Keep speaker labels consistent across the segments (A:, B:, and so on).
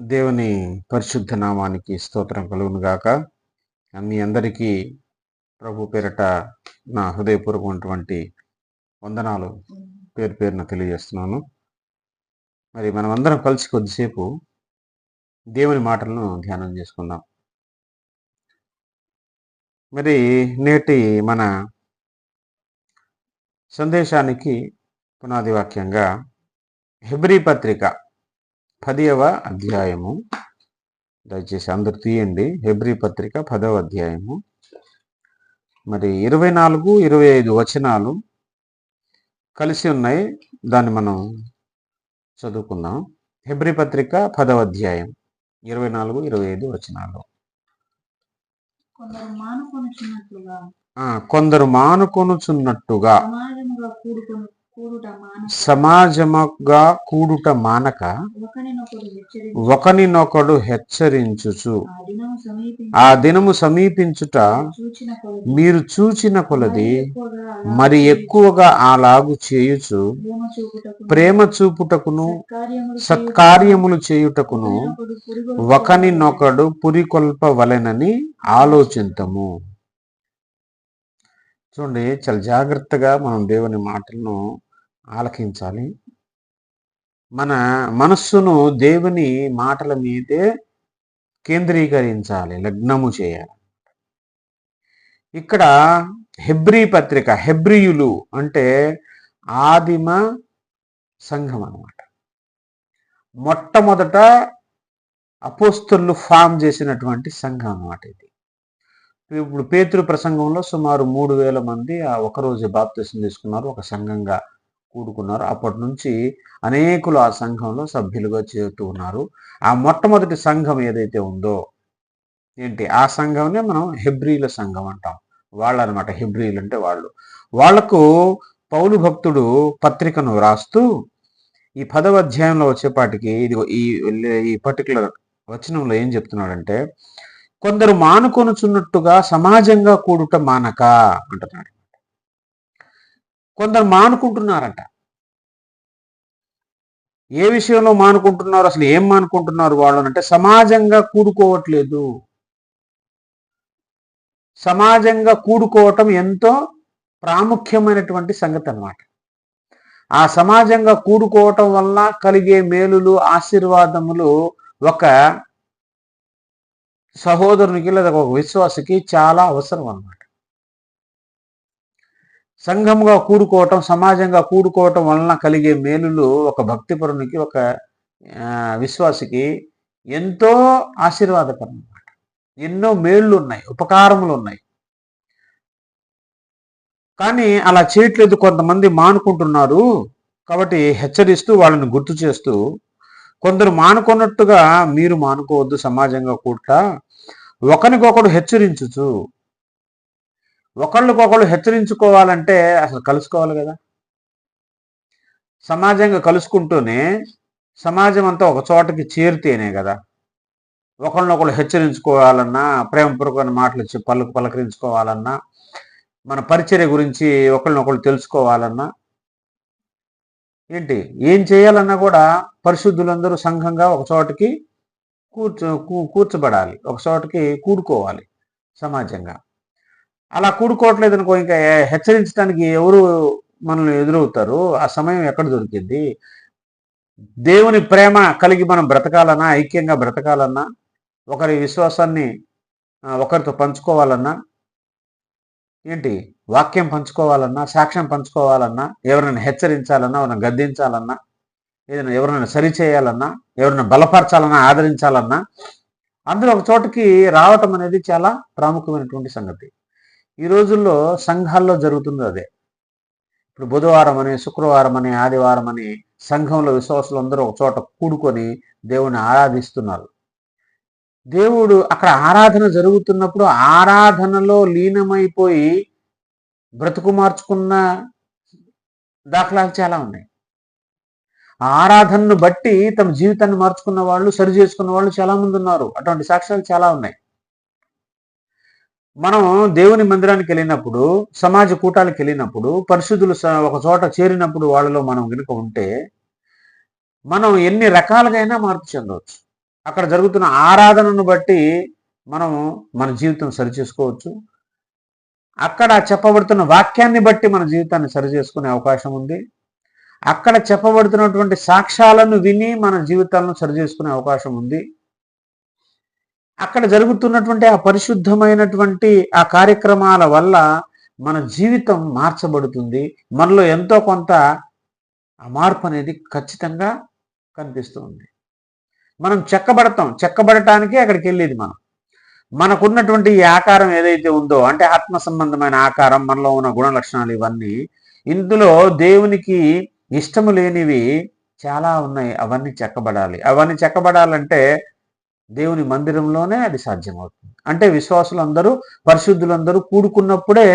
A: దేవుని పరిశుద్ధ నామానికి స్తోత్రం కలుగును గాక మీ అందరికీ ప్రభు పేరట నా హృదయపూర్వకమైనటువంటి వందనాలు పేరు పేరున తెలియజేస్తున్నాను. మరి మనం అందరం కలిసి కొద్దిసేపు దేవుని మాటలను ధ్యానం చేసుకుందాం. మరి నేటి మన సందేశానికి పునాది వాక్యంగా హెబ్రీ పత్రిక పదియవ అధ్యాయము. దయచేసి అందరు తీయండి. హెబ్రీ పత్రిక పదవ అధ్యాయము. మరి ఇరవై నాలుగు ఇరవై ఐదు వచనాలు కలిసి ఉన్నాయి. దాన్ని మనం చదువుకుందాం. హెబ్రీ పత్రిక పదవ అధ్యాయం ఇరవై నాలుగు ఇరవై ఐదు వచనాలు.
B: కొందరు
A: మానుకొనుచున్నట్టుగా
B: సమాజముగా కూడుట
A: మానక. ఒకనినొకడు హెచ్చరించుచు.
B: ఆ దినము
A: సమీపించుట మీరు చూచిన కొలది. మరి ఎక్కువగా అలాగు చేయుచు.
B: ప్రేమ చూపుటకు
A: ప్రేమ చూపుటకును.
B: సత్కార్యములు
A: చేయుటకును. ఒకనినొకడు పురికొల్పవలెనని ఆలోచింతము. చూడండి చాలా జాగ్రత్తగా మనం దేవుని మాటలను ఆలకించాలి. మన మనస్సును దేవుని మాటల మీదే కేంద్రీకరించాలి లగ్నము చేయాలి. ఇక్కడ హెబ్రీ పత్రిక హెబ్రియులు అంటే ఆదిమ సంఘం అనమాట మొట్టమొదట అపోస్తులు ఫామ్ చేసినటువంటి సంఘం అనమాట ఇది. ఇప్పుడు పేతురు ప్రసంగంలో సుమారు మూడు వేల మంది ఆ ఒకరోజు బాప్తిసం తీసుకున్నారు ఒక సంఘంగా. కూడుకున్నారు. అప్పటి నుంచి అనేకులు ఆ సంఘంలో సభ్యులుగా చేరుతూ ఉన్నారు. ఆ మొట్టమొదటి సంఘం ఏదైతే ఉందో ఏంటి? ఆ సంఘంనే మనం హెబ్రీల సంఘం అంటాం. వాళ్ళు అనమాట హెబ్రీలు అంటే వాళ్ళు. వాళ్ళకు పౌలు భక్తుడు పత్రికను రాస్తూ ఈ పదవ అధ్యాయంలో వచ్చేపాటికి ఇది ఈ ఈ పర్టికులర్ వచనంలో ఏం చెప్తున్నాడంటే కొందరు మానుకొనుచున్నట్టుగా సమాజంగా కూడుట మానక అంటున్నాడు. కొందరు మానుకుంటున్నారంట. ఏ విషయంలో మానుకుంటున్నారు? అసలు ఏం మానుకుంటున్నారు వాళ్ళు అంటే సమాజంగా కూడుకోవట్లేదు. సమాజంగా కూడుకోవటం ఎంతో ప్రాముఖ్యమైనటువంటి సంగతి అన్నమాట ఆ సమాజంగా కూడుకోవటం వల్ల కలిగే మేలులు ఆశీర్వాదములు ఒక సహోదరునికి లేదా ఒక విశ్వాసకి చాలా అవసరం అన్నమాట సంఘంగా కూడుకోవటం సమాజంగా కూడుకోవటం వలన కలిగే మేలులు ఒక భక్తిపరునికి ఒక విశ్వాసికి ఎంతో ఆశీర్వాదకరం అన్నమాట ఎన్నో మేళ్ళు ఉన్నాయి ఉపకారములు ఉన్నాయి కానీ అలా చేయట్లేదు కొంతమంది మానుకుంటున్నారు. కాబట్టి హెచ్చరిస్తూ వాళ్ళని గుర్తు చేస్తూ కొందరు మానుకున్నట్టుగా మీరు మానుకోవద్దు సమాజంగా కూడట ఒకరికొకడు హెచ్చరించుచు ఒకళ్ళకొకళ్ళు హెచ్చరించుకోవాలంటే అసలు కలుసుకోవాలి కదా. సమాజంగా కలుసుకుంటూనే సమాజం అంతా ఒక చోటకి చేరితేనే కదా. ఒకళ్ళనొకళ్ళు హెచ్చరించుకోవాలన్నా ప్రేమపూర్వకమైన మాటలు ఇచ్చి పలుకు పలకరించుకోవాలన్నా మన పరిచర్య గురించి ఒకళ్ళనొకళ్ళు తెలుసుకోవాలన్నా ఏంటి? ఏం చేయాలన్నా కూడా పరిశుద్ధులందరూ సంఘంగా ఒక చోటకి కూర్చో కూర్చోబడాలి. ఒక చోటకి కూడుకోవాలి సమాజంగా. అలా కూడుకోవట్లేదు అనుకో ఇంకా హెచ్చరించడానికి ఎవరు మనల్ని ఎదురవుతారు? ఆ సమయం ఎక్కడ దొరికింది దేవుని ప్రేమ కలిగి మనం బ్రతకాలన్నా ఐక్యంగా బ్రతకాలన్నా ఒకరి విశ్వాసాన్ని ఒకరితో పంచుకోవాలన్నా ఏంటి? వాక్యం పంచుకోవాలన్నా సాక్ష్యం పంచుకోవాలన్నా ఎవరినైనా హెచ్చరించాలన్నా ఎవరిని గద్దించాలన్నా ఏదైనా ఎవరినైనా సరిచేయాలన్నా ఎవరిని బలపరచాలన్నా ఆదరించాలన్నా అందులో ఒక చోటుకి రావటం అనేది చాలా ప్రాముఖ్యమైనటువంటి సంగతి. ఈ రోజుల్లో సంఘాల్లో జరుగుతుంది అదే. ఇప్పుడు బుధవారం అని శుక్రవారం అని ఆదివారం అని సంఘంలో విశ్వాసులు అందరూ ఒక చోట కూడుకొని దేవుని ఆరాధిస్తున్నారు. దేవుడు అక్కడ ఆరాధన జరుగుతున్నప్పుడు ఆరాధనలో లీనమైపోయి బ్రతుకు మార్చుకున్న దాఖలాలు చాలా ఉన్నాయి. ఆరాధనను బట్టి తమ జీవితాన్ని మార్చుకున్న వాళ్ళు సరి చేసుకున్న వాళ్ళు చాలామంది ఉన్నారు. అటువంటి సాక్ష్యాలు చాలా ఉన్నాయి. మనం దేవుని మందిరానికి వెళ్ళినప్పుడు సమాజ కూటాలకు వెళ్ళినప్పుడు పరిశుద్ధులు స- ఒక చోట చేరినప్పుడు వాళ్ళలో మనం కనుక ఉంటే మనం ఎన్ని రకాలుగైనా మార్పు చెందవచ్చు. అక్కడ జరుగుతున్న ఆరాధనను బట్టి మనం మన జీవితం సరిచేసుకోవచ్చు. అక్కడ చెప్పబడుతున్న వాక్యాన్ని బట్టి మన జీవితాన్ని సరిచేసుకునే అవకాశం ఉంది. అక్కడ చెప్పబడుతున్నటువంటి సాక్ష్యాలను విని మన జీవితాలను సరిచేసుకునే అవకాశం ఉంది. అక్కడ జరుగుతున్నటువంటి ఆ పరిశుద్ధమైనటువంటి ఆ కార్యక్రమాల వల్ల మన జీవితం మార్చబడుతుంది. మనలో ఎంతో కొంత ఆ మార్పు అనేది ఖచ్చితంగా కనిపిస్తుంది. మనం చెక్కబడతాం. చెక్కబడటానికి అక్కడికి వెళ్ళేది మనం. మనకున్నటువంటి ఈ ఆకారం ఏదైతే ఉందో అంటే ఆత్మ సంబంధమైన ఆకారం మనలో ఉన్న గుణ లక్షణాలు ఇవన్నీ ఇందులో దేవునికి ఇష్టము లేనివి చాలా ఉన్నాయి. అవన్నీ చెక్కబడాలి. అవన్నీ చెక్కబడాలంటే దేవుని మందిరంలోనే అది సాధ్యమవుతుంది. అంటే విశ్వాసులందరూ పరిశుద్ధులందరూ కూడుకున్నప్పుడే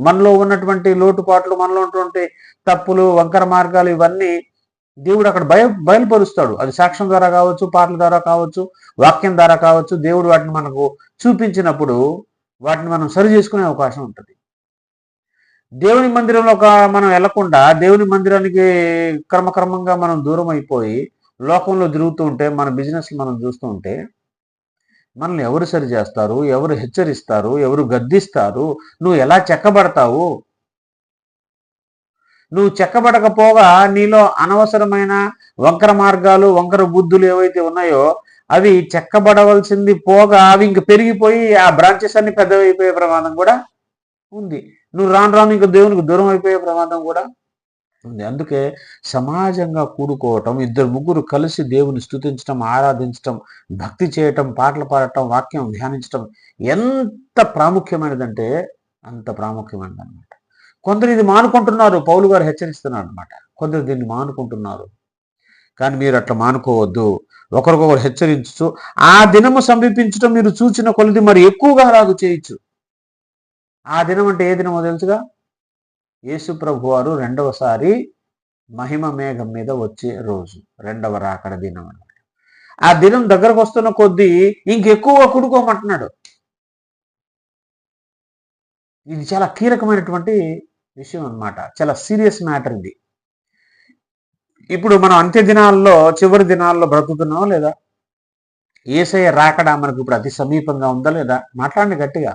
A: మనలో ఉన్నటువంటి లోటుపాట్లు మనలో ఉన్నటువంటి తప్పులు వంకర మార్గాలు ఇవన్నీ దేవుడు అక్కడ బయ బయలుపరుస్తాడు. అది సాక్ష్యం ద్వారా కావచ్చు పాటల ద్వారా కావచ్చు వాక్యం ద్వారా కావచ్చు దేవుడు వాటిని మనకు చూపించినప్పుడు వాటిని మనం సరి చేసుకునే అవకాశం ఉంటుంది. దేవుని మందిరంలో ఒక మనం వెళ్ళకుండా దేవుని మందిరానికి క్రమక్రమంగా మనం దూరం అయిపోయి లోకంలో తిరుగుతూ ఉంటే మన బిజినెస్ మనం చూస్తూ ఉంటే మనల్ని ఎవరు సరి చేస్తారు ఎవరు హెచ్చరిస్తారు? ఎవరు గద్దిస్తారు? నువ్వు ఎలా చెక్కబడతావు? నువ్వు చెక్కబడకపోగా నీలో అనవసరమైన వంకర మార్గాలు వంకర బుద్ధులు ఏవైతే ఉన్నాయో అవి చెక్కబడవలసింది పోగా అవి ఇంక పెరిగిపోయి ఆ బ్రాంచెస్ అన్ని పెద్దవైపోయే ప్రమాదం కూడా ఉంది. నువ్వు రాను రాను ఇంకా దేవునికి దూరం అయిపోయే ప్రమాదం కూడా ఉంది. అందుకే సమాజంగా కూడుకోవటం ఇద్దరు ముగ్గురు కలిసి దేవుని స్థుతించటం ఆరాధించటం భక్తి చేయటం పాటలు పాడటం వాక్యం ధ్యానించటం ఎంత ప్రాముఖ్యమైనదంటే అంత ప్రాముఖ్యమైనది అనమాట కొందరు ఇది మానుకుంటున్నారు పౌలు గారు హెచ్చరిస్తున్నారు అనమాట కొందరు దీన్ని మానుకుంటున్నారు. కానీ మీరు అట్లా మానుకోవద్దు. ఒకరికొకరు హెచ్చరించు. ఆ దినము సమీపించటం మీరు చూచిన కొలది మరి ఎక్కువగా రాదు చేయొచ్చు. ఆ దినం అంటే ఏ దినమో తెలుసుగా? యేసు ప్రభు వారు రెండవసారి మహిమ మేఘం మీద వచ్చే రోజు రెండవ రాకడ దినం అన్నమాట. ఆ దినం దగ్గరకు వస్తున్న కొద్దీ ఇంకెక్కువ కుడుకోమంటున్నాడు. ఇది చాలా కీలకమైనటువంటి విషయం అన్నమాట. చాలా సీరియస్ మ్యాటర్ ఇది. ఇప్పుడు మనం అంత్య దినాల్లో చివరి దినాల్లో బ్రతుకుతున్నాం లేదా? ఏసయ్య రాకడా మనకు ఇప్పుడు అతి సమీపంగా ఉందా లేదా? మాట్లాడండి గట్టిగా.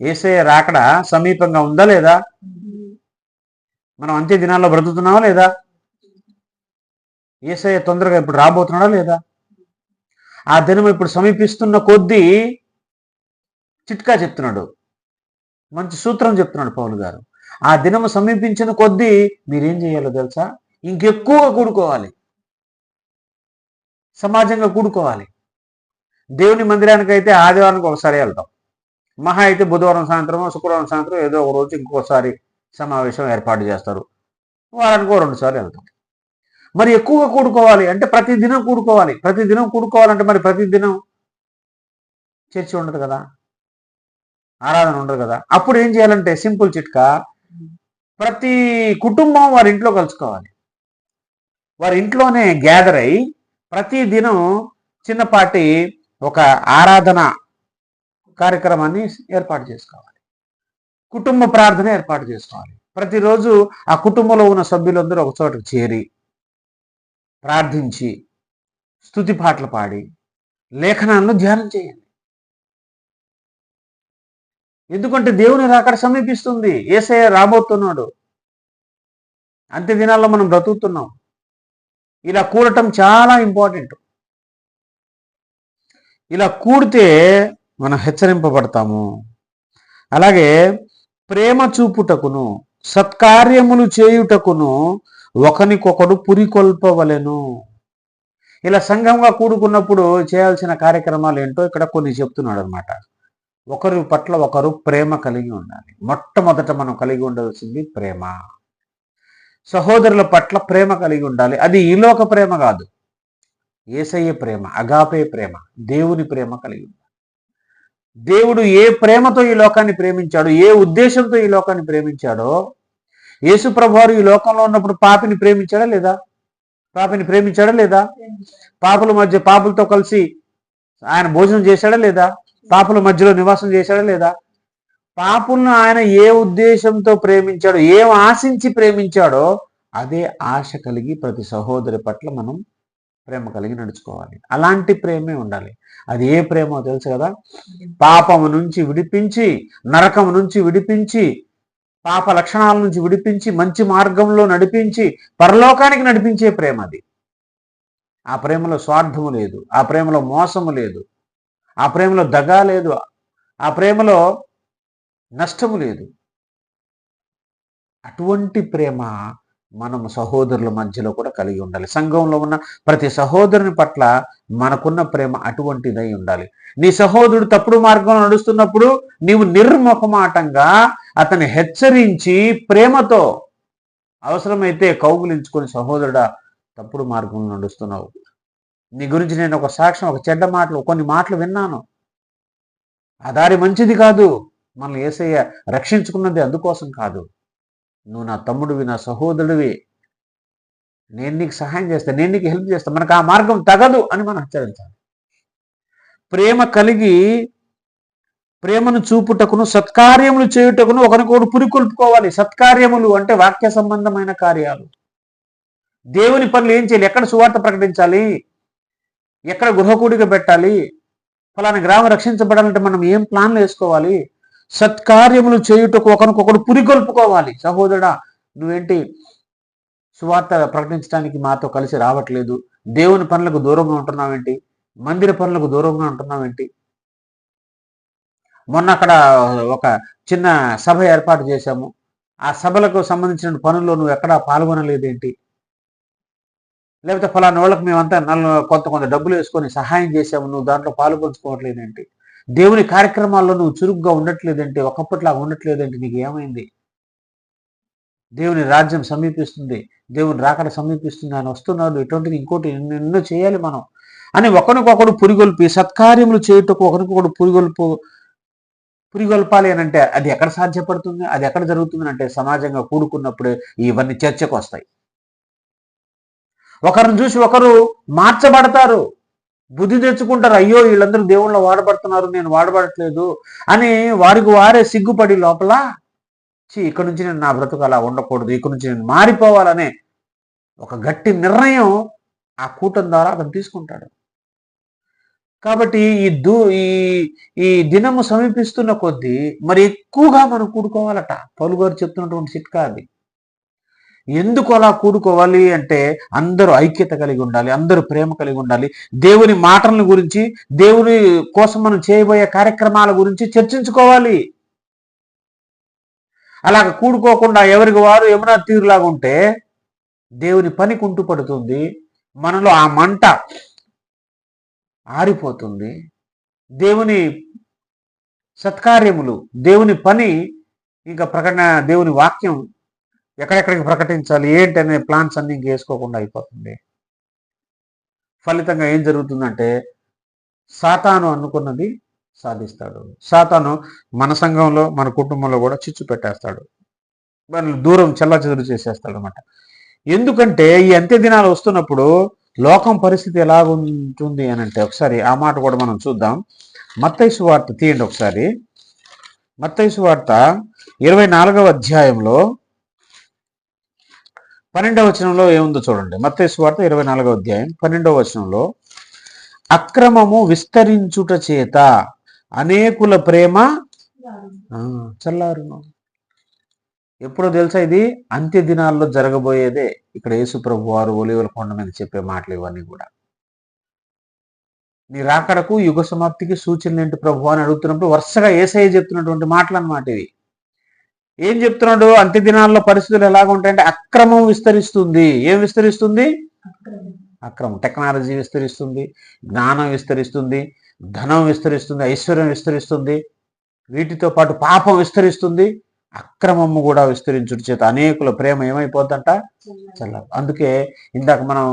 A: ఏసయ్య రాకడా సమీపంగా ఉందా లేదా? మనం అంతే దినాల్లో బ్రతుకుతున్నావా లేదా? ఏసయ్య తొందరగా ఇప్పుడు రాబోతున్నాడా లేదా? ఆ దినం ఇప్పుడు సమీపిస్తున్న కొద్దీ చిట్కా చెప్తున్నాడు. మంచి సూత్రం చెప్తున్నాడు పౌలు గారు. ఆ దినము సమీపించిన కొద్దీ మీరేం చేయాలో తెలుసా? ఇంకెక్కువగా కూడుకోవాలి. సమాజంగా కూడుకోవాలి. దేవుని మందిరానికైతే ఆదివారానికి ఒకసారి వెళ్తాం. మహా అయితే బుధవారం సాయంత్రం శుక్రవారం సాయంత్రం ఏదో ఒక రోజు ఇంకోసారి సమావేశం ఏర్పాటు చేస్తారు. వారానికి రెండు సార్లు వెళ్తాం. మరి ఎక్కువగా కూడుకోవాలి అంటే ప్రతిదినం కూడుకోవాలి. ప్రతిదినం కూడుకోవాలంటే మరి ప్రతిదినం చర్చి ఉండదు కదా? ఆరాధన ఉండదు కదా? అప్పుడు ఏం చేయాలంటే సింపుల్ చిట్కా ప్రతి కుటుంబం వారి ఇంట్లో కలుసుకోవాలి. వారి ఇంట్లోనే గ్యాదర్ అయి ప్రతిదినం చిన్నపాటి ఒక ఆరాధన కార్యక్రమాన్ని ఏర్పాటు చేసుకోవాలి. కుటుంబ ప్రార్థన ఏర్పాటు చేసుకోవాలి. ప్రతిరోజు ఆ కుటుంబంలో ఉన్న సభ్యులందరూ ఒక చోటకు చేరి ప్రార్థించి స్తుతి పాటలు పాడి లేఖనాలను ధ్యానం చేయండి. ఎందుకంటే దేవుని రాకడ సమీపిస్తుంది. ఏసయ్య రాబోతున్నాడు. అంత్య దినాల్లో మనం బ్రతుకుతున్నాం. ఇలా కూడటం చాలా ఇంపార్టెంట్. ఇలా కూడితే మనం హెచ్చరింపబడతాము. అలాగే ప్రేమ చూపుటకును సత్కార్యములు చేయుటకును ఒకనికొకడు పురికొల్పవలెను. ఇలా సంఘంగా కూడుకున్నప్పుడు చేయాల్సిన కార్యక్రమాలు ఏంటో ఇక్కడ కొన్ని చెప్తున్నాడు అనమాట ఒకరి పట్ల ఒకరు ప్రేమ కలిగి ఉండాలి. మొట్టమొదట మనం కలిగి ఉండవలసింది ప్రేమ. సహోదరుల పట్ల ప్రేమ కలిగి ఉండాలి. అది ఈలోక ప్రేమ కాదు. ఏసయ్య ప్రేమ అగాపే ప్రేమ దేవుని ప్రేమ కలిగి ఉండాలి. దేవుడు ఏ ప్రేమతో ఈ లోకాన్ని ప్రేమించాడు ఏ ఉద్దేశంతో ఈ లోకాన్ని ప్రేమించాడో యేసు ప్రభువారు ఈ లోకంలో ఉన్నప్పుడు పాపిని ప్రేమించాడా లేదా? పాపిని ప్రేమించాడా లేదా? పాపుల మధ్య పాపులతో కలిసి ఆయన భోజనం చేశాడా లేదా? పాపుల మధ్యలో నివాసం చేశాడా లేదా? పాపులను ఆయన ఏ ఉద్దేశంతో ప్రేమించాడో ఏం ఆశించి ప్రేమించాడో అదే ఆశ కలిగి ప్రతి సహోదరి పట్ల మనం ప్రేమ కలిగి నడుచుకోవాలి. అలాంటి ప్రేమే ఉండాలి. అది ఏ ప్రేమో తెలుసు కదా? పాపము నుంచి విడిపించి నరకము నుంచి విడిపించి పాప లక్షణాల నుంచి విడిపించి మంచి మార్గంలో నడిపించి పరలోకానికి నడిపించే ప్రేమ అది. ఆ ప్రేమలో స్వార్థము లేదు ఆ ప్రేమలో మోసము లేదు ఆ ప్రేమలో దగా లేదు ఆ ప్రేమలో నష్టము లేదు. అటువంటి ప్రేమ మనం సహోదరుల మధ్యలో కూడా కలిగి ఉండాలి. సంఘంలో ఉన్న ప్రతి సహోదరుని పట్ల మనకున్న ప్రేమ అటువంటిదై ఉండాలి. నీ సహోదరుడు తప్పుడు మార్గంలో నడుస్తున్నప్పుడు నీవు నిర్ముఖమాటంగా అతన్ని హెచ్చరించి ప్రేమతో అవసరమైతే కౌగులించుకొని సహోదరుడా తప్పుడు మార్గంలో నడుస్తున్నావు. నీ గురించి నేను ఒక సాక్ష్యం ఒక చెడ్డ మాటలు కొన్ని మాటలు విన్నాను. ఆ దారి మంచిది కాదు. మనల్ని ఏసయ్య రక్షించుకున్నది అందుకోసం కాదు. నువ్వు నా తమ్ముడివి నా సహోదరుడివి. నేను నీకు సహాయం చేస్తాను నేను నీకు హెల్ప్ చేస్తాను మనకు ఆ మార్గం తగదు అని మనం హెచ్చరించాలి. ప్రేమ కలిగి ప్రేమను చూపుటకును సత్కార్యములు చేయుటకును ఒకరికొకరు పురికొల్పుకోవాలి. సత్కార్యములు అంటే వాక్య సంబంధమైన కార్యాలు. దేవుని పనులు ఏం చేయాలి? ఎక్కడ సువార్త ప్రకటించాలి? ఎక్కడ గృహకూడిక పెట్టాలి? ఫలానా గ్రామం రక్షించబడాలంటే మనం ఏం ప్లాన్లు వేసుకోవాలి? సత్కార్యములు చేయుటకు ఒకరికొకరు పురికొల్పుకోవాలి సహోదరుడా నువ్వేంటి సువార్త ప్రకటించడానికి మాతో కలిసి రావట్లేదు? దేవుని పనులకు దూరంగా ఉంటున్నావేంటి? మందిర పనులకు దూరంగా ఉంటున్నావేంటి? మొన్న అక్కడ ఒక చిన్న సభ ఏర్పాటు చేశాము. ఆ సభలకు సంబంధించిన పనుల్లో నువ్వు ఎక్కడా పాల్గొనలేదేంటి? లేకపోతే ఫలానా వాళ్ళకి మేమంతా నల్ల కొంత కొంత డబ్బులు వేసుకొని సహాయం చేసాము నువ్వు దాంట్లో పాల్గొంచుకోవట్లేదేంటి దేవుని కార్యక్రమాల్లో నువ్వు చురుగ్గా ఉండట్లేదంటే ఒకప్పటిలాగా ఉండట్లేదంటే నీకు ఏమైంది? దేవుని రాజ్యం సమీపిస్తుంది. దేవుని రాకడ సమీపిస్తుంది. ఆయన వస్తున్నాడు. ఇటువంటిది ఇంకోటి ఎన్నో ఎన్నో చేయాలి మనం. అని ఒకరికొకడు పురిగొల్పి సత్కార్యములు చేయుటకు ఒకరికొకడు పురిగొల్పు పురిగొల్పాలి అని అంటే అది ఎక్కడ సాధ్యపడుతుంది? అది ఎక్కడ జరుగుతుంది అంటే సమాజంగా కూడుకున్నప్పుడే ఇవన్నీ చర్చకు వస్తాయి. ఒకరిని చూసి ఒకరు మార్చబడతారు. బుద్ధి తెచ్చుకుంటారు అయ్యో వీళ్ళందరూ దేవుళ్ళు వాడబడుతున్నారు నేను వాడబడట్లేదు అని వారికి వారే సిగ్గుపడి లోపల చీ ఇక్కడ నుంచి నేను నా బ్రతుకు అలా ఉండకూడదు ఇక్కడ నుంచి నేను మారిపోవాలనే ఒక గట్టి నిర్ణయం ఆ కూటం ద్వారా అతను తీసుకుంటాడు. కాబట్టి ఈ దు ఈ ఈ దినము సమీపిస్తున్న కొద్దీ మరి ఎక్కువగా మనం కూడుకోవాలట. పౌలు గారు చెప్తున్నటువంటి చిట్కా అది. ఎందుకు అలా కూడుకోవాలి అంటే అందరూ ఐక్యత కలిగి ఉండాలి అందరూ ప్రేమ కలిగి ఉండాలి. దేవుని మాటలను గురించి దేవుని కోసం మనం చేయబోయే కార్యక్రమాల గురించి చర్చించుకోవాలి. అలాగ కూడుకోకుండా ఎవరికి వారు యమునా తీరులాగా ఉంటే దేవుని పని కుంటు పడుతుంది మనలో ఆ మంట ఆరిపోతుంది. దేవుని సత్కార్యములు దేవుని పని ఇంకా ప్రకటన దేవుని వాక్యం ఎక్కడెక్కడికి ప్రకటించాలి ఏంటి అనే ప్లాన్స్ అన్ని ఇంక వేసుకోకుండా అయిపోతుంది. ఫలితంగా ఏం జరుగుతుందంటే సాతాను అనుకున్నది సాధిస్తాడు. సాతాను మన సంఘంలో మన కుటుంబంలో కూడా చిచ్చు పెట్టేస్తాడు. మనల్ని దూరం చెల్లాచెదురు చేసేస్తాడు అనమాట ఎందుకంటే ఈ అంత్య దినాలు వస్తున్నప్పుడు లోకం పరిస్థితి ఎలాగుంటుంది అని అంటే ఒకసారి ఆ మాట కూడా మనం చూద్దాం. మత్తైసు వార్త తీయండి ఒకసారి. మత్తైసు వార్త ఇరవై నాలుగవ అధ్యాయంలో పన్నెండవ వచనంలో ఏముందో చూడండి. మత్తైసు వార్త ఇరవై నాలుగవ అధ్యాయం పన్నెండవ వచనంలో అక్రమము విస్తరించుట చేత అనేకుల ప్రేమ చల్లారును ఎప్పుడో తెలుసా ఇది? అంత్య దినాల్లో జరగబోయేదే. ఇక్కడ యేసు ప్రభు వారు ఒలివల కొండ మీద చెప్పే మాటలు ఇవన్నీ కూడా. నీ రాకడకు యుగ సమాప్తికి సూచనలు ఏంటి ప్రభు అని అడుగుతున్నప్పుడు వరుసగా ఏసఐ చెప్తున్నటువంటి మాటలు అన్నమాట ఇవి. ఏం చెప్తున్నాడు? అంత్య దినాల్లో పరిస్థితులు ఎలాగ ఉంటాయంటే అక్రమం విస్తరిస్తుంది. ఏం విస్తరిస్తుంది? అక్రమం. టెక్నాలజీ విస్తరిస్తుంది జ్ఞానం విస్తరిస్తుంది ధనం విస్తరిస్తుంది ఐశ్వర్యం విస్తరిస్తుంది వీటితో పాటు పాపం విస్తరిస్తుంది అక్రమము కూడా విస్తరించుట చేత అనేకుల ప్రేమ ఏమైపోద్దంట? చల్ల అందుకే ఇందాక మనం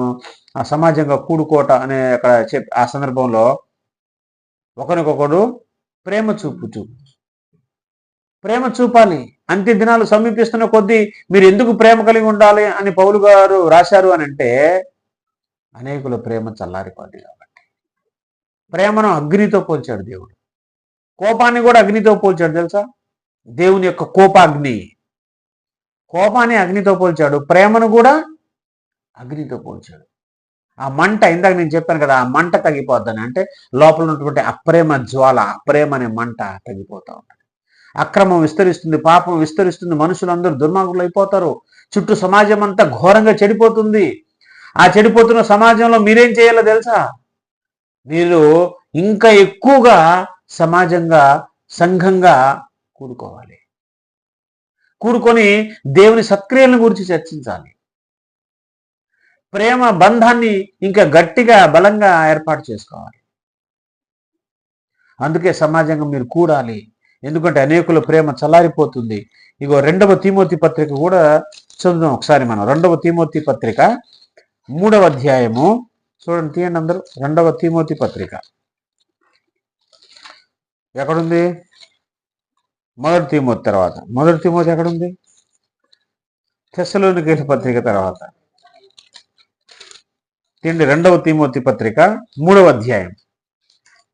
A: ఆ సమాజంగా కూడుకోట అనే అక్కడ చెప్ ఆ సందర్భంలో ఒకరికొకడు ప్రేమ చూపుచు ప్రేమ చూపాలి. అంత్య దినాలు సమీపిస్తున్న కొద్దీ మీరు ఎందుకు ప్రేమ కలిగి ఉండాలి అని పౌలు గారు రాశారు అని అంటే అనేకుల ప్రేమ చల్లారిపోద్ది కాబట్టి. ప్రేమను అగ్నితో పోల్చాడు దేవుడు. కోపాన్ని కూడా అగ్నితో పోల్చాడు తెలుసా? దేవుని యొక్క కోపాగ్ని. కోపాన్ని అగ్నితో పోల్చాడు. ప్రేమను కూడా అగ్నితో పోల్చాడు. ఆ మంట ఇందాక నేను చెప్పాను కదా ఆ మంట తగ్గిపోద్దని అంటే లోపల ఉన్నటువంటి అప్రేమ జ్వాల అప్రేమ అనే మంట తగ్గిపోతా ఉంటుంది. అక్రమం విస్తరిస్తుంది పాపం విస్తరిస్తుంది మనుషులందరూ దుర్మార్గులు అయిపోతారు. చుట్టూ సమాజం అంతా ఘోరంగా చెడిపోతుంది. ఆ చెడిపోతున్న సమాజంలో మీరేం చేయాలో తెలుసా? మీరు ఇంకా ఎక్కువగా సమాజంగా సంఘంగా కూడుకోవాలి. కూడుకొని దేవుని సత్క్రియలను గురించి చర్చించాలి. ప్రేమ బంధాన్ని ఇంకా గట్టిగా బలంగా ఏర్పాటు చేసుకోవాలి. అందుకే సమాజంగా మీరు కూడాలి. ఎందుకంటే అనేకుల ప్రేమ చల్లారిపోతుంది. ఇగో రెండవ తిమోతి పత్రిక కూడా చదువుదాం ఒకసారి మనం. రెండవ తిమోతి పత్రిక మూడవ అధ్యాయము. చూడండి తీయండి అందరూ. రెండవ తిమోతి పత్రిక. ఎక్కడుంది? మొదటి తిమోతి తర్వాత. మొదటి తిమోతి ఎక్కడుంది? తెస్సలోనికేల పత్రిక తర్వాత. తిండి రెండవ తిమోతి పత్రిక మూడవ అధ్యాయం.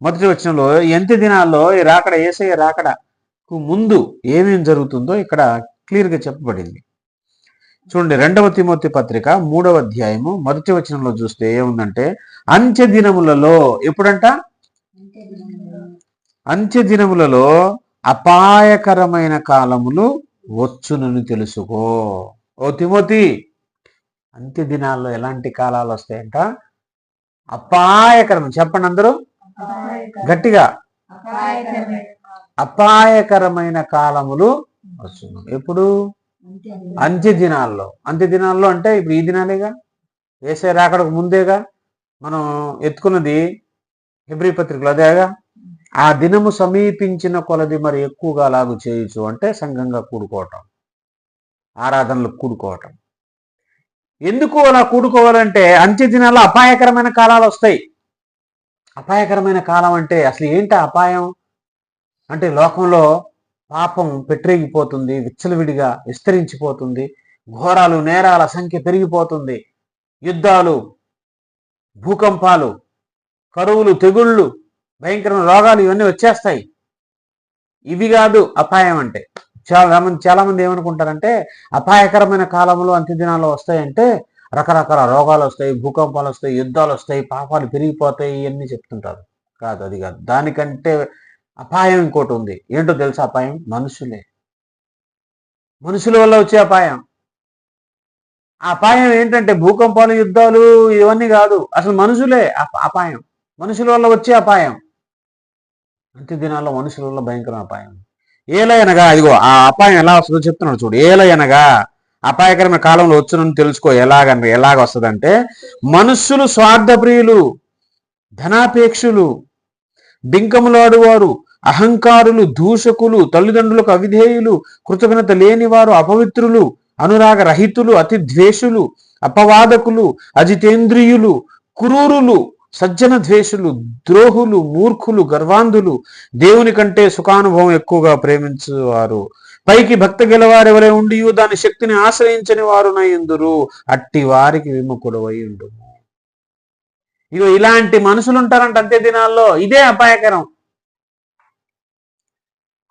A: మొదటి వచనంలో ఎంత దినాల్లో ఈ రాకడ ఏసయ్య రాకడకు ముందు ఏమేం జరుగుతుందో ఇక్కడ క్లియర్గా చెప్పబడింది. చూడండి రెండవ తిమోతి పత్రిక మూడవ అధ్యాయము మొదటి వచనంలో చూస్తే ఏముందంటే అంత్య దినములలో ఎప్పుడంట? అంత్య దినములలో అపాయకరమైన కాలములు వచ్చునని తెలుసుకో. ఓ తిమోతి అంత్య దినాల్లో ఎలాంటి కాలాలు వస్తాయంట? అపాయకరం చెప్పండి అందరూ. గట్టిగా. అపాయకరమైన కాలములు వచ్చును ఎప్పుడు? అంత్య దినాల్లో. అంత్య దినాల్లో. అంటే ఇప్పుడు ఈ దినాలేగా? వేసే రాకడకు ముందేగా? మనం ఎత్తుకున్నది హెబ్రి పత్రికలు అదేగా? ఆ దినము సమీపించిన కొలది మరి ఎక్కువగా లాగు చేయొచ్చు అంటే సంఘంగా కూడుకోవటం. ఆరాధనలు కూడుకోవటం. ఎందుకు అలా కూడుకోవాలంటే అంత్య దినాల్లో అపాయకరమైన కాలాలు వస్తాయి. అపాయకరమైన కాలం అంటే అసలు ఏంటి అపాయం? అంటే లోకంలో పాపం పెట్టరేగిపోతుంది విచ్చలవిడిగా విస్తరించిపోతుంది ఘోరాలు నేరాల సంఖ్య పెరిగిపోతుంది యుద్ధాలు భూకంపాలు కరువులు తెగుళ్ళు భయంకరమైన రోగాలు ఇవన్నీ వచ్చేస్తాయి. ఇవి కాదు అపాయం అంటే. చాలా మంది చాలామంది ఏమనుకుంటారంటే అపాయకరమైన కాలంలో అంత్య దినాల్లో వస్తాయంటే రకరకాల రోగాలు వస్తాయి భూకంపాలు వస్తాయి యుద్ధాలు వస్తాయి పాపాలు పెరిగిపోతాయి ఇవన్నీ చెప్తుంటారు. కాదు అది కాదు. దానికంటే అపాయం ఇంకోటి ఉంది. ఏంటో తెలుసా అపాయం? మనుషులే. మనుషుల వల్ల వచ్చే అపాయం. ఆ అపాయం ఏంటంటే భూకంపాలు యుద్ధాలు ఇవన్నీ కాదు. అసలు మనుషులే అప- అపాయం. మనుషుల వల్ల వచ్చే అపాయం. అంత్య దినాల్లో మనుషుల వల్ల భయంకర అపాయం. ఏలయనగా ఇదిగో ఆ అపాయం ఎలా వస్తుందో చెప్తున్నాడు చూడు. ఏలయనగా అపాయకరమైన కాలంలో వచ్చునని తెలుసుకో ఎలాగంటే ఎలాగ వస్తుందంటే మనుష్యులు స్వార్థప్రియులు ధనాపేక్షులు బింకములాడువారు అహంకారులు దూషకులు తల్లిదండ్రులకు అవిధేయులు కృతజ్ఞత లేనివారు అపవిత్రులు అనురాగ రహితులు అతి ద్వేషులు అపవాదకులు అజితేంద్రియులు క్రూరులు సజ్జన ద్వేషులు ద్రోహులు మూర్ఖులు గర్వాంధులు దేవుని కంటే సుఖానుభవం ఎక్కువగా ప్రేమించువారు. పైకి భక్త గెలవారు ఎవరే ఉండి దాని శక్తిని ఆశ్రయించని వారు ఎందురు? అట్టి వారికి విముఖుడు అయి ఉండు ఇగో ఇలాంటి మనుషులు ఉంటారంట అంత్య దినాల్లో. ఇదే అపాయకరం.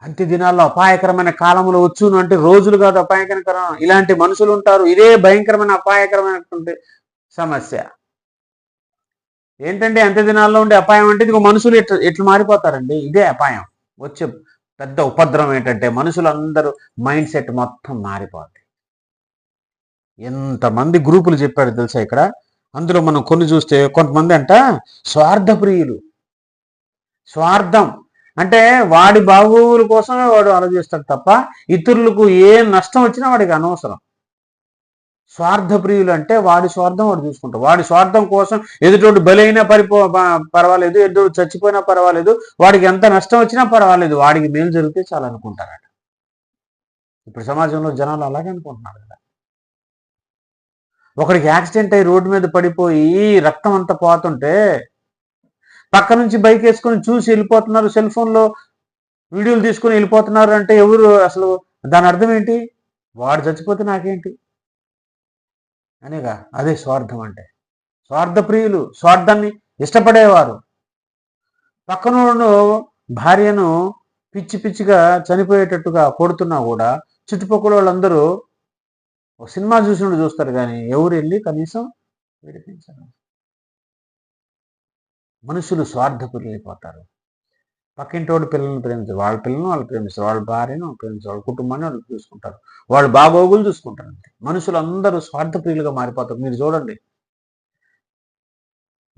A: అంత్య దినాల్లో అపాయకరమైన కాలంలో వచ్చును అంటే రోజులు కాదు అపాయకరకరం. ఇలాంటి మనుషులు ఉంటారు ఇదే భయంకరమైన అపాయకరమైనటువంటి సమస్య. ఏంటంటే అంత్య దినాల్లో ఉండే అపాయం అంటే ఇదిగో మనుషులు ఎట్లా ఎట్లా మారిపోతారండి? ఇదే అపాయం. వచ్చే పెద్ద ఉపద్రవం ఏంటంటే మనుషులందరూ మైండ్ సెట్ మొత్తం మారిపోద్ది. ఎంతమంది గ్రూపులు చెప్పారు తెలుసా ఇక్కడ? అందులో మనం కొన్ని చూస్తే కొంతమంది అంట స్వార్థప్రియులు. స్వార్థం. అంటే వాడి బాగోగుల కోసమే వాడు ఆలోచిస్తాడు తప్ప ఇతరులకు ఏ నష్టం వచ్చినా వాడికి అనవసరం. స్వార్థప్రియులు అంటే వాడి స్వార్థం వాడు చూసుకుంటాడు. వాడి స్వార్థం కోసం ఎదుటోడు బలైనా పరిపో పర్వాలేదు ఎదురు చచ్చిపోయినా పర్వాలేదు వాడికి ఎంత నష్టం వచ్చినా పర్వాలేదు వాడికి మేలు జరిగితే చాలా అనుకుంటారట. ఇప్పుడు సమాజంలో జనాలు అలాగే అనుకుంటున్నారు కదా. ఒకడికి యాక్సిడెంట్ అయ్యి రోడ్డు మీద పడిపోయి రక్తం అంతా పోతుంటే పక్క నుంచి బైక్ వేసుకొని చూసి వెళ్ళిపోతున్నారు సెల్ ఫోన్లో వీడియోలు తీసుకొని వెళ్ళిపోతున్నారు అంటే ఎవరు అసలు దాని అర్థం ఏంటి? వాడు చచ్చిపోతే నాకేంటి? అనేగా అదే స్వార్థం అంటే. స్వార్థప్రియులు స్వార్థాన్ని ఇష్టపడేవారు. పక్కనోడు భార్యను పిచ్చి పిచ్చిగా చనిపోయేటట్టుగా కొడుతున్నా కూడా చుట్టుపక్కల వాళ్ళందరూ ఒక సినిమా చూసినట్టు చూస్తారు కానీ ఎవరు వెళ్ళి కనీసం విడిపించారు. మనుషులు స్వార్థపరులు అయిపోతారు పక్కింటోడు పిల్లల్ని ప్రేమించారు. వాళ్ళ పిల్లలను వాళ్ళు ప్రేమిస్తారు. వాళ్ళ భార్యను ప్రేమిస్తారు వాళ్ళ కుటుంబాన్ని వాళ్ళు చూసుకుంటారు. వాళ్ళు బాగోగులు చూసుకుంటారు అంతే. మనుషులు అందరూ స్వార్థప్రియులుగా మారిపోతారు. మీరు చూడండి.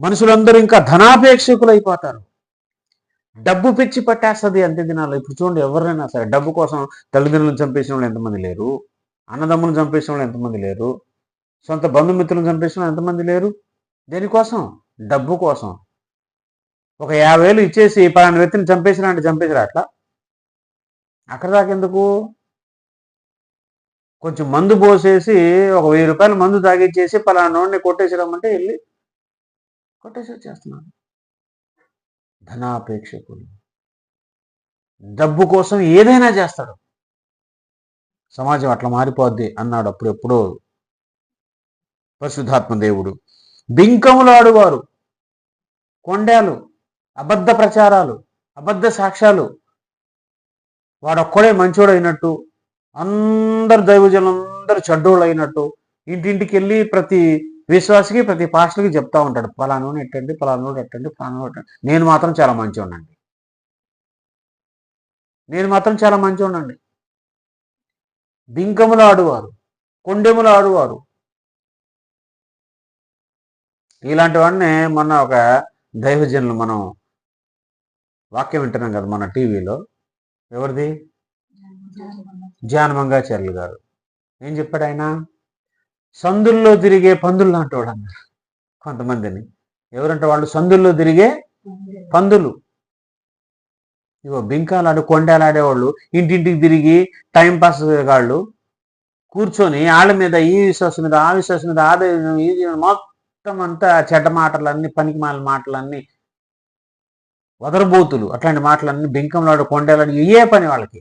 A: మనుషులందరూ ఇంకా ధనాపేక్షకులు అయిపోతారు. డబ్బు పిచ్చి పట్టేస్తుంది అంతే దినాలు ఇప్పుడు చూడండి ఎవరైనా సరే డబ్బు కోసం తల్లిదండ్రులను చంపేసిన వాళ్ళు ఎంతమంది లేరు? అన్నదమ్ములను చంపేసిన వాళ్ళు ఎంతమంది లేరు? సొంత బంధుమిత్రులను చంపేసిన వాళ్ళు ఎంతమంది లేరు? దేనికోసం? డబ్బు కోసం. ఒక యాభై వేలు ఇచ్చేసి పలానా వ్యక్తిని చంపేసినా అంటే చంపేసిరా అట్లా? అక్కడ దాకెందుకు కొంచెం మందు పోసేసి ఒక వెయ్యి రూపాయలు మందు తాగిచ్చేసి పలానా నోడిని కొట్టేసి వెళ్ళి కొట్టేసి వచ్చేస్తున్నాను ధనాపేక్షకులు. డబ్బు కోసం ఏదైనా చేస్తాడు. సమాజం అట్లా మారిపోద్ది అన్నాడు అప్పుడు ఎప్పుడో పరిశుద్ధాత్మ దేవుడు. బింకములాడువారు. కొండేలు. అబద్ధ ప్రచారాలు అబద్ధ సాక్ష్యాలు. వాడొక్కడే మంచోడు అయినట్టు అందరు దైవజనులు అందరు చెడ్డోళ్ళు అయినట్టు ఇంటింటికి వెళ్ళి ప్రతి విశ్వాసకి ప్రతి పాస్టర్కి చెప్తా ఉంటాడు. పలానోడు ఎట్టండి పలానోడు ఎట్టండి పలానోడు ఎట్టండి. నేను మాత్రం చాలా మంచివాడినండి నేను మాత్రం చాలా మంచివాడినండి బింకములు ఆడువారు కొండెములు ఆడువారు. ఇలాంటి వాడిని మొన్న ఒక దైవజనులు మనం వాక్యం వింటున్నాం కదా మన టీవీలో. ఎవరిది? జానమంగాచార్యులు గారు. ఏం చెప్పాడు ఆయన? సందుల్లో తిరిగే పందులు లాంటి వాడు అన్నారు కొంతమందిని. ఎవరంటే వాళ్ళు? సందుల్లో తిరిగే పందులు. ఇగో బింకాలాడు కొండలాడేవాళ్ళు ఇంటింటికి తిరిగి టైం పాస్ వాళ్ళు కూర్చొని వాళ్ళ మీద ఈ విశ్వాసం మీద ఆ విశ్వాసం మీద ఇది మొత్తం అంతా చెడ్డ మాటలన్నీ పనికి మాల మాటలన్నీ వదరబోతులు. అట్లాంటి మాటలన్నీ బెంకంలాడు కొండలాడు ఏ పని వాళ్ళకి.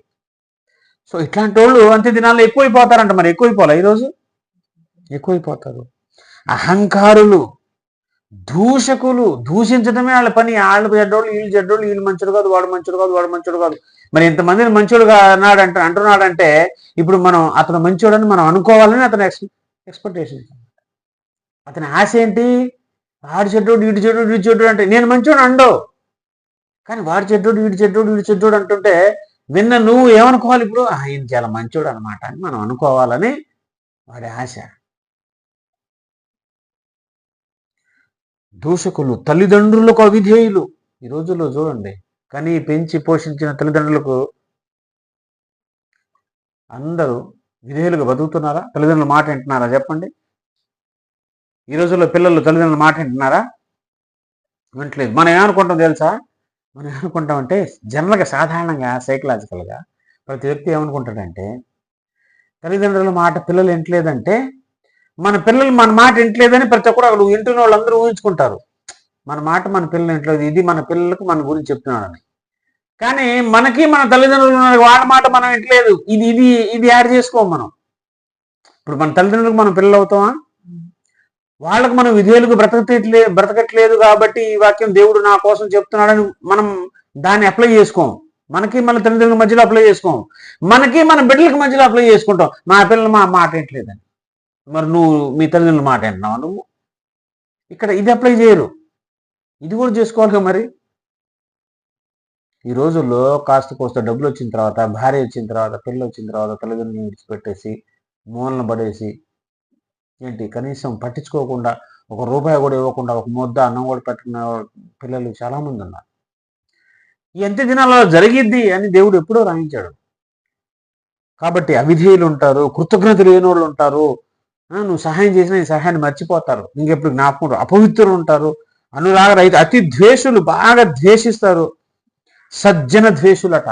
A: సో ఇట్లాంటి వాళ్ళు అంత్య దినాల్లో ఎక్కువైపోతారంట మరి. ఎక్కువైపోలే ఈరోజు ఎక్కువైపోతారు. అహంకారులు దూషకులు దూషించడమే వాళ్ళ పని. వాళ్ళు చెడ్డోళ్ళు వీళ్ళు చెడ్డోళ్ళు వీళ్ళు మంచుడు కాదు వాడు మంచుడు కాదు వాడు మంచుడు కాదు. మరి ఇంతమందిని మంచోడుగా అన్నాడంట అంటున్నాడంటే ఇప్పుడు మనం అతను మంచోడని మనం అనుకోవాలని అతను ఎక్స్ ఎక్స్పెక్టేషన్ అతని ఆశ ఏంటి? వాడు చెడ్డోడు వీడు చెడ్డోడు ఇటు చెడ్డోడు అంటే నేను మంచోడు అండో కానీ వాడు చెడ్డోడు వీడు చెడ్డోడు వీడు చెడ్డోడు అంటుంటే విన్న నువ్వు ఏమనుకోవాలి ఇప్పుడు? ఆయన చాలా మంచోడు అనమాట అని మనం అనుకోవాలని వాడి ఆశ. దూషకులు తల్లిదండ్రులకు అవిధేయులు. ఈ రోజుల్లో చూడండి. కానీ పెంచి పోషించిన తల్లిదండ్రులకు అందరూ విధేయులుగా బతుకుతున్నారా? తల్లిదండ్రులు మాట వింటున్నారా? చెప్పండి. ఈ రోజుల్లో పిల్లలు తల్లిదండ్రులు మాట వింటున్నారా? వింటలేదు. మనం ఏమనుకుంటాం తెలుసా? మనం ఏమనుకుంటామంటే జనరల్గా సాధారణంగా సైకలాజికల్గా ప్రతి వ్యక్తి ఏమనుకుంటాడంటే తల్లిదండ్రుల మాట పిల్లలు వింటలేదంటే మన పిల్లలు మన మాట వింటలేదని ప్రతి ఒక్కరు అక్కడ వింటున్న వాళ్ళందరూ ఊహించుకుంటారు. మన మాట మన పిల్లలు వింటలేదు ఇది మన పిల్లలకు మన గురించి చెప్తున్నాడని. కానీ మనకి మన తల్లిదండ్రులు వాళ్ళ మాట మనం వింటలేదు ఇది ఇది ఇది యాడ్ చేసుకోం మనం. ఇప్పుడు మన తల్లిదండ్రులకు మనం పిల్లలు అవుతామా? వాళ్ళకు మనం విధేయులకు బ్రతకట్లే బ్రతకట్లేదు కాబట్టి ఈ వాక్యం దేవుడు నా కోసం చెప్తున్నాడని మనం దాన్ని అప్లై చేసుకోం. మనకి మన తల్లిదండ్రుల మధ్యలో అప్లై చేసుకోం. మనకి మన బిడ్డలకి మధ్యలో అప్లై చేసుకుంటాం. మా పిల్లలు మా మాట ఏంటలేదని మరి నువ్వు మీ తల్లిదండ్రుల మాట వింటున్నావు నువ్వు? ఇక్కడ ఇది అప్లై చేయరు. ఇది కూడా చేసుకోవాలి కదా మరి? ఈ రోజుల్లో కాస్త కోస్త డబ్బులు వచ్చిన తర్వాత భార్య వచ్చిన తర్వాత పిల్లలు వచ్చిన తర్వాత తల్లిదండ్రులు విడిచిపెట్టేసి మూలన పడేసి ఏంటి? కనీసం పట్టించుకోకుండా ఒక రూపాయి కూడా ఇవ్వకుండా ఒక ముద్ద అన్నం కూడా పెట్టుకున్న పిల్లలు చాలామంది ఉన్నారు. ఎంత దినాలలో జరిగిద్ది అని దేవుడు ఎప్పుడో రాయించాడు. కాబట్టి అవిధేయులు ఉంటారు కృతజ్ఞత లేని వాళ్ళు ఉంటారు నువ్వు సహాయం చేసినా ఈ సహాయాన్ని మర్చిపోతారు. ఇంకెప్పుడు జ్ఞాపకం అపవిత్రులు ఉంటారు. అనురాగ రైతు అతి ద్వేషులు బాగా ద్వేషిస్తారు. సజ్జన ద్వేషులట.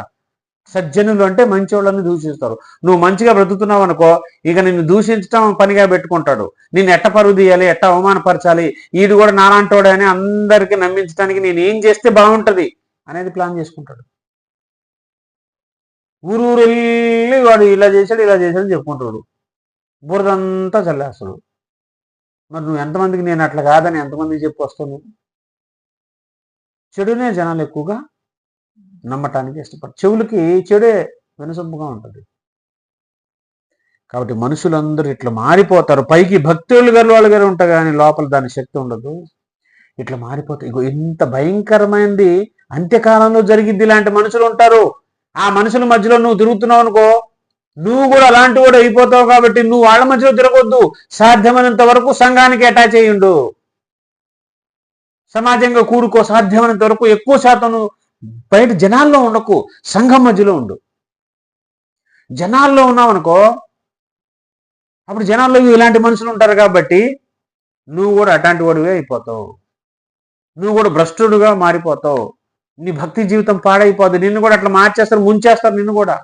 A: సజ్జనులు అంటే మంచివాళ్ళని దూషిస్తారు. నువ్వు మంచిగా బ్రతుకుతున్నావు అనుకో ఇక నిన్ను దూషించడం పనిగా పెట్టుకుంటాడు. నిన్ను ఎట్ట పరుగుదీయాలి ఎట్ట అవమానపరచాలి ఈడు కూడా నాలాంటోడే అని అందరికీ నమ్మించడానికి నేను ఏం చేస్తే బాగుంటుంది అనేది ప్లాన్ చేసుకుంటాడు. ఊరు ఊరు వెళ్ళి వాడు ఇలా చేశాడు ఇలా చేశాడు అని చెప్పుకుంటాడు. బురదంతా చల్లేస్తాడు. మరి నువ్వు ఎంతమందికి నేను అట్లా కాదని ఎంతమందికి చెప్పి వస్తావు నువ్వు? చెడునే జనాలు ఎక్కువగా నమ్మటానికి ఇష్టపడు చెవులకి చెడే వినసొంపుగా ఉంటుంది. కాబట్టి మనుషులందరూ ఇట్లా మారిపోతారు. పైకి భక్తులు గారు వాళ్ళు గారు ఉంటారు కానీ లోపల దాని శక్తి ఉండదు. ఇట్లా మారిపోతాయి ఇగో ఇంత భయంకరమైనది అంత్యకాలంలో జరిగిద్ది ఇలాంటి మనుషులు ఉంటారు. ఆ మనుషుల మధ్యలో నువ్వు తిరుగుతున్నావు అనుకో నువ్వు కూడా అలాంటి కూడా అయిపోతావు కాబట్టి నువ్వు వాళ్ళ మధ్యలో తిరగొద్దు. సాధ్యమైనంత వరకు సంఘానికి అటాచ్ అయ్యిండు. సమాజంగా కూడుకో సాధ్యమైనంత వరకు ఎక్కువ శాతం నువ్వు బయట జనాల్లో ఉండకు సంఘం మధ్యలో ఉండు. జనాల్లో ఉన్నావనుకో అప్పుడు జనాల్లో ఇలాంటి మనుషులు ఉంటారు కాబట్టి నువ్వు కూడా అట్లాంటి వాడివే అయిపోతావు. నువ్వు కూడా భ్రష్టుడుగా మారిపోతావు. నీ భక్తి జీవితం పాడైపోదు నిన్ను కూడా అట్లా మార్చేస్తారు ముంచేస్తారు నిన్ను కూడా.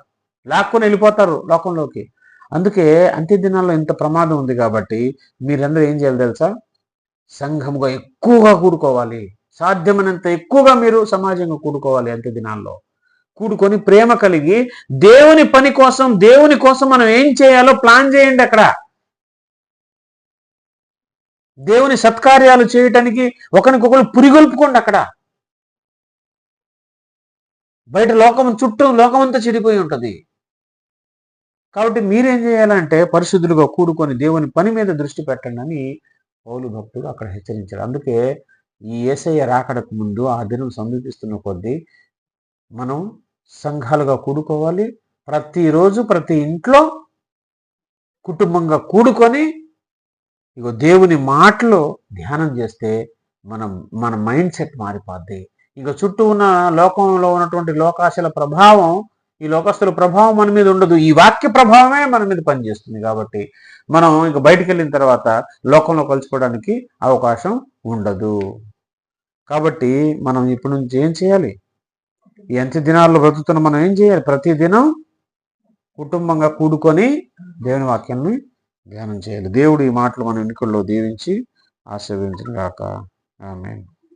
A: లాక్కొని వెళ్ళిపోతారు లోకంలోకి. అందుకే అంత్య దినాల్లో ఇంత ప్రమాదం ఉంది కాబట్టి మీరందరూ ఏం చేయాలి తెలుసా? సంఘముగా ఎక్కువగా కూడుకోవాలి. సాధ్యమైనంత ఎక్కువగా మీరు సమాజంగా కూడుకోవాలి అంత్య దినాల్లో. కూడుకొని ప్రేమ కలిగి దేవుని పని కోసం దేవుని కోసం మనం ఏం చేయాలో ప్లాన్ చేయండి అక్కడ. దేవుని సత్కార్యాలు చేయటానికి ఒకరికొకరు పురిగొల్పుకోండి అక్కడ. బయట లోకం చుట్టూ లోకమంతా చెడిపోయి ఉంటుంది. కాబట్టి మీరేం చేయాలంటే పరిశుద్ధులుగా కూడుకొని దేవుని పని మీద దృష్టి పెట్టండి అని పౌలు భక్తుడు అక్కడ హెచ్చరించాడు అందుకే ఈ ఏసయ్య రాకడకు ముందు ఆ దినం సమీపిస్తున్న కొద్దీ మనం సంఘాలుగా కూడుకోవాలి. ప్రతిరోజు ప్రతి ఇంట్లో కుటుంబంగా కూడుకొని ఇగో దేవుని మాటలు ధ్యానం చేస్తే మనం మన మైండ్ సెట్ మారిపోద్ది. ఇంకా చుట్టూ ఉన్న లోకంలో ఉన్నటువంటి లోకాశల ప్రభావం ఈ లోకస్తుల ప్రభావం మన మీద ఉండదు. ఈ వాక్య ప్రభావమే మన మీద పనిచేస్తుంది కాబట్టి మనం ఇంక బయటికి వెళ్ళిన తర్వాత లోకంలో కలుసుకోవడానికి అవకాశం ఉండదు. కాబట్టి మనం ఇప్పటి నుంచి ఏం చేయాలి? ఈ అంత్య దినాల్లో బ్రతుకుతున్న మనం ఏం చేయాలి? ప్రతి దినం కుటుంబంగా కూడుకొని దేవుని వాక్యాన్ని ధ్యానం చేయాలి. దేవుడు ఈ మాటలు మన ఎన్నికల్లో దీవించి ఆశీర్వదించిన కాక ఆమె